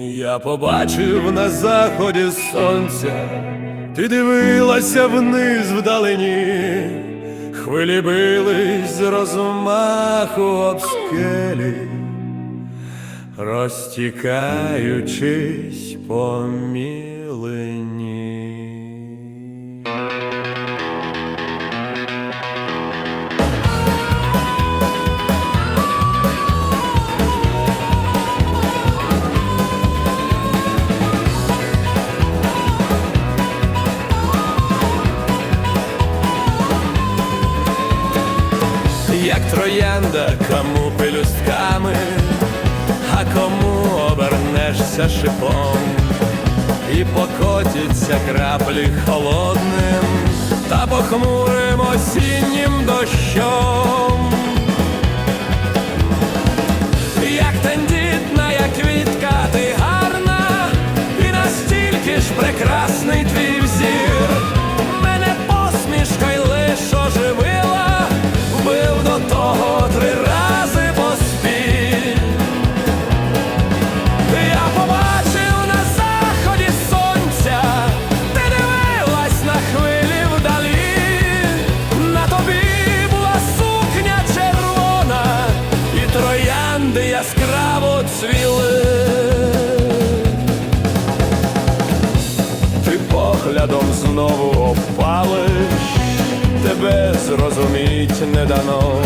Я побачив на заході сонця, ти дивилася вниз вдалині, хвилі бились з розмаху об скелі, розтікаючись по мілині. Троянда, кому пелюстками, а кому обернешся шипом, і покотяться краплі холодним та похмурим осіннім дощом. Поглядом знову опалиш, тебе зрозуміть не дано.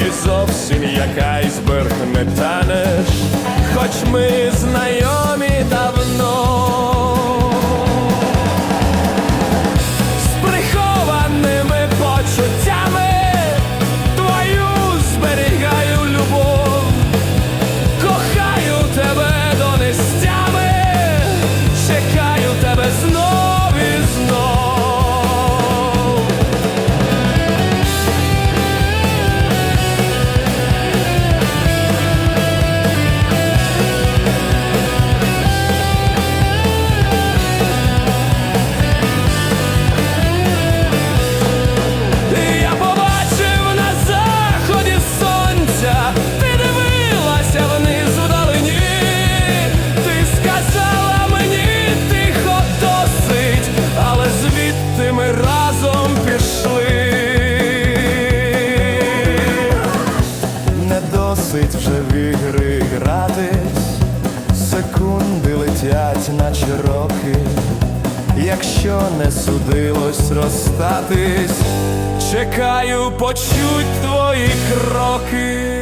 І зовсім якась айсберг не танеш, хоч ми знайомі давно. Досить вже в ігри гратись, секунди летять, наче роки. Якщо не судилось розстатись, чекаю почуть твої кроки.